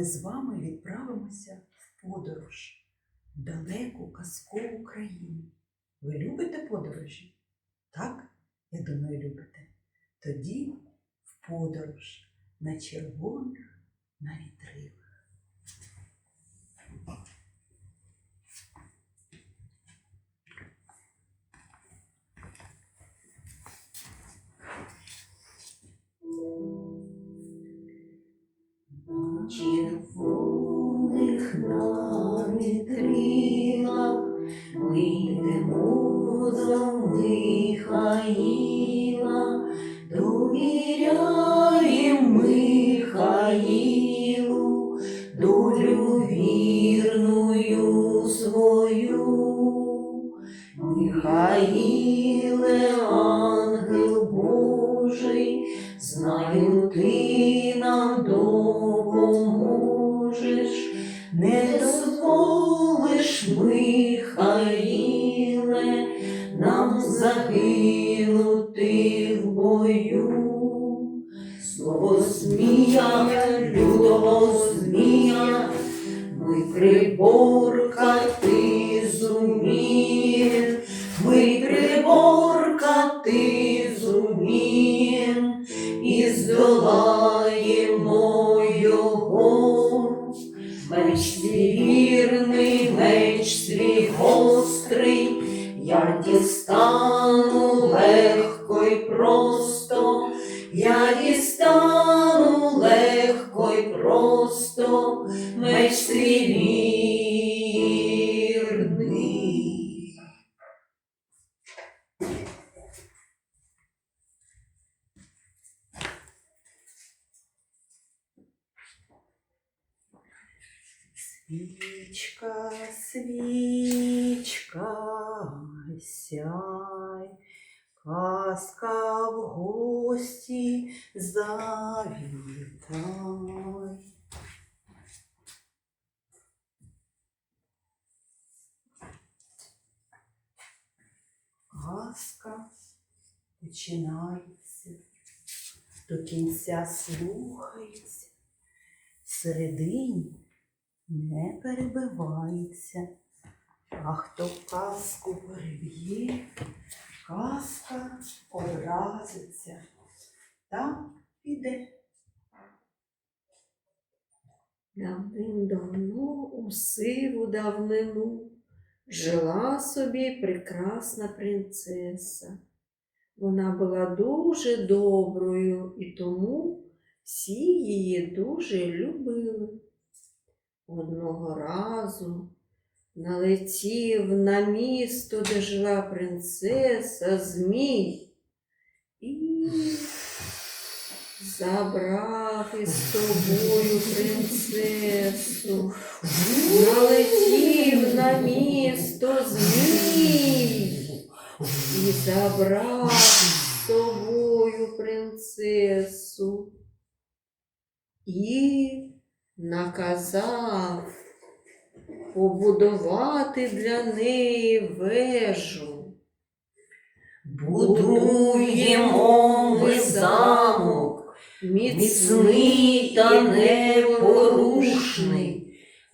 ми з вами відправимося в подорож в далеку казкову країну. Ви любите подорожі? Так? Я думаю, любите. Тоді в подорож на червоних на вітрилах. Червоних на вітрилах ми йдемо до Михаїла, довіряємо Михаїлу, долю вірною свою. Михаїле, ангел Божий, знаю, be. Свічка, свічка, сяй, казка в гості завітай. Казка починається, до кінця слухається, всередині не перебивається. А хто казку переб'є, казка образиться та піде. Давним-давно у сиву давнину жила собі прекрасна принцеса. Вона була дуже доброю і тому всі її дуже любили. Одного разу налетів на місто, де жила принцеса Змій і забрав із собою принцесу. Налетів на місто Змій і забрав з собою принцесу і наказав побудувати для неї вежу. Будуємо ми замок, міцний та непорушний,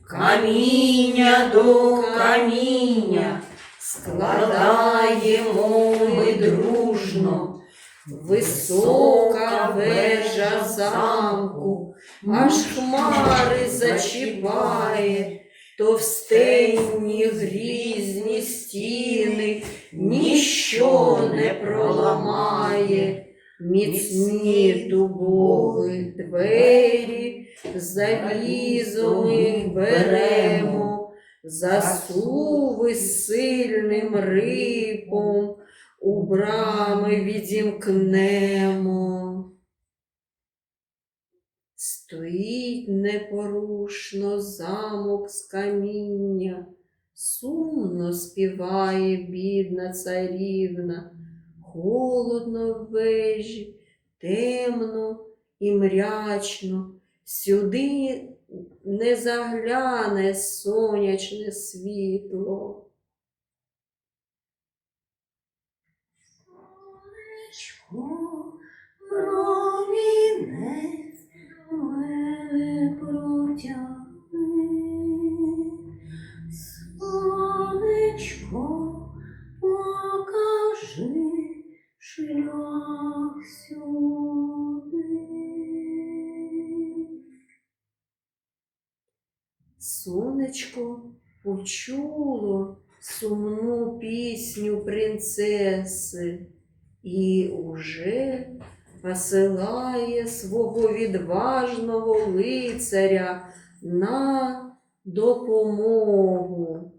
каміння до каміння складаємо ми дружно, Висока вежа замку, аж хмари зачіпає, товстенні грізні стіни, ніщо не проламає, міцні дубові двері, залізом беремо, засуви сильним рипом, у брами відімкнемо. Стоїть непорушно замок з каміння, сумно співає бідна царівна, холодно в вежі, темно і мрячно, сюди не загляне сонячне світло. Сонечко почуло сумну пісню принцеси і уже посилає свого відважного лицаря на допомогу.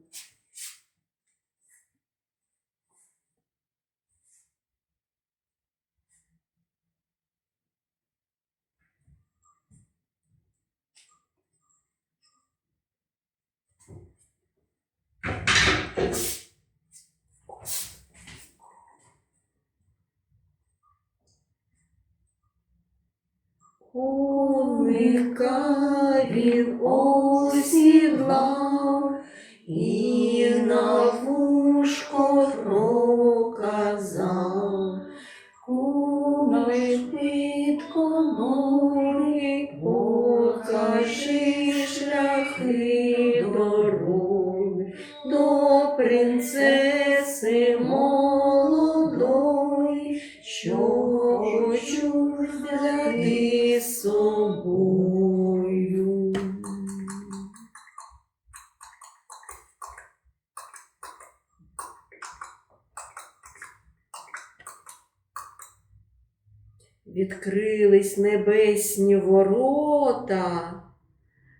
Коника він осідлав і собою. Відкрились небесні ворота.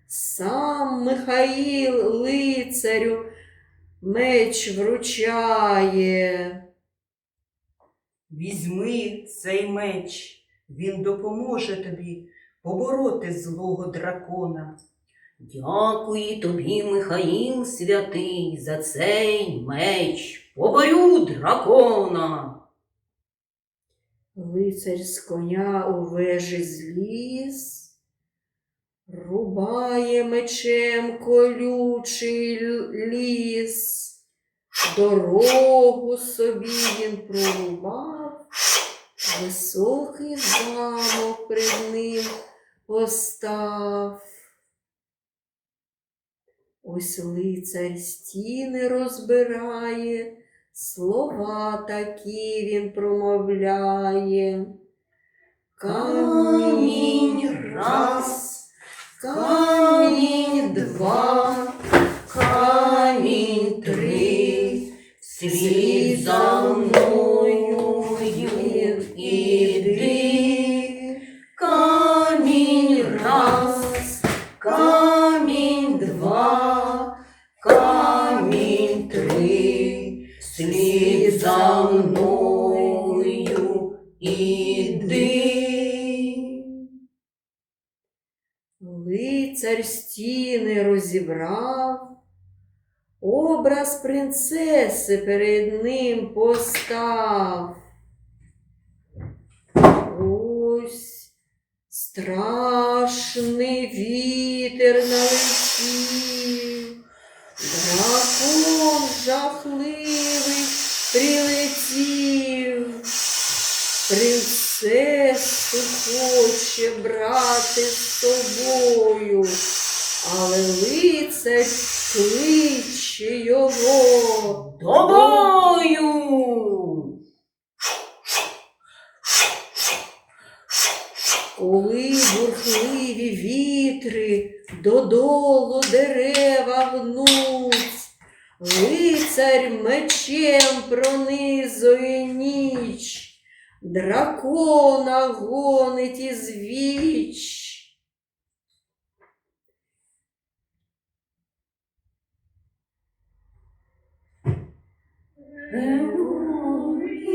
Сам Михаїл лицарю меч вручає. Візьми цей меч, він допоможе тобі побороти злого дракона. Дякую тобі, Михаїл святий, за цей меч. Поборю дракона. Лицар з коня у вежі зліз, рубає мечем колючий ліс. Дорогу собі він прорубав, високий замок перед ним постав. Ось лицар стіни розбирає, слова такі він промовляє. Камінь іди. Лицар стіни розібрав, образ принцеси перед ним постав. Ось страшний вітер налетів, дракон жахливий прилетів. Принцесу хоче брати з собою, але лицар кличе його. До бою! Коли бурхливі вітри додолу дерева гнуть, лицар мечем пронизує ніч, дракона гонить із віч. Герой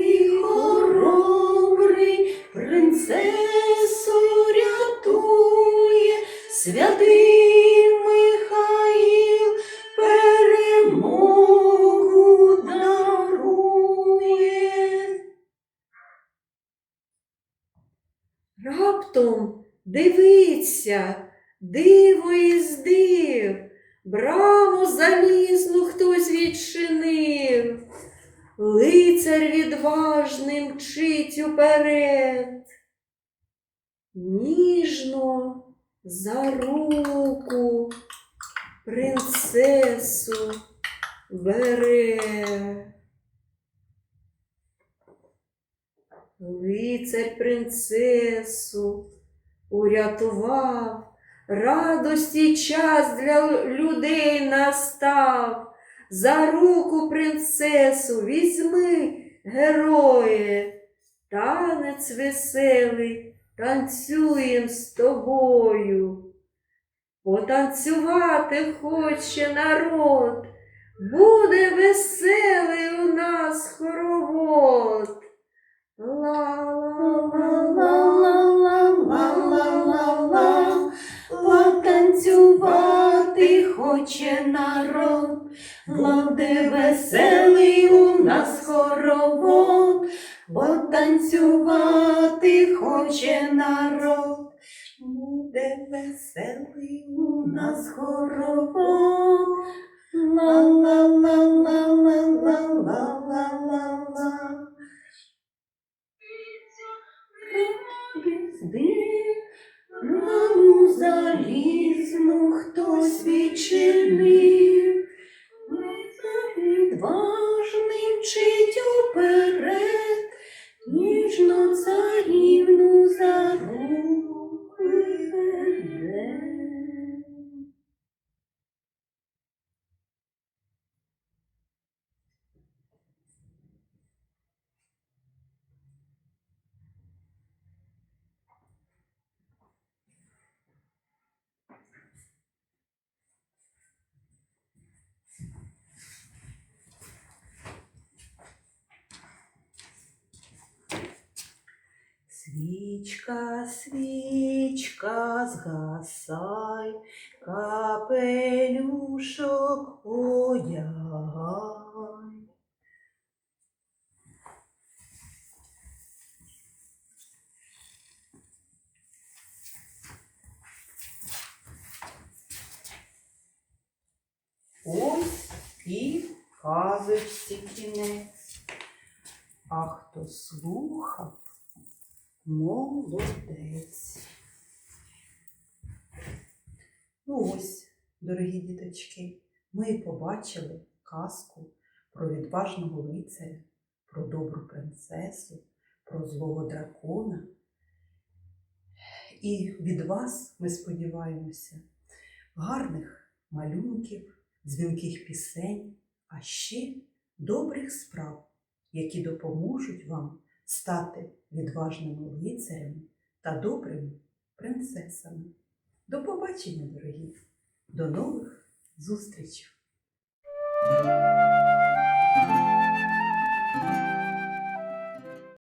Лицар відважний мчить уперед. Ніжно за руку принцесу бере. Лицар принцесу урятував, радості час для людей настав. За руку принцесу візьми, герое, танець веселий, танцюєм з тобою. Потанцювати хоче народ, буде веселий у нас хоровод. Ла-ла-ла-ла-ла-ла-ла-ла. Потанцювати хоче народ, веселий у нас хоровод, потанцювати хоче народ, Буде веселий у нас хоровод. Ла-ла-ла-ла-ла-ла-ла-ла-ла. Маму залізну хтось відчинив, Свічка, свічка, згасай, капелюшок одягай. Ось і казочці кінець. А хто слухав, молодець. Ну ось, дорогі діточки, ми побачили казку про відважного лицаря, про добру принцесу, про злого дракона. І від вас, ми сподіваємося, гарних малюнків, дзвінких пісень, а ще добрих справ, які допоможуть вам стати відважними лицарями та добрими принцесами. До побачення, дорогі, до нових зустрічей!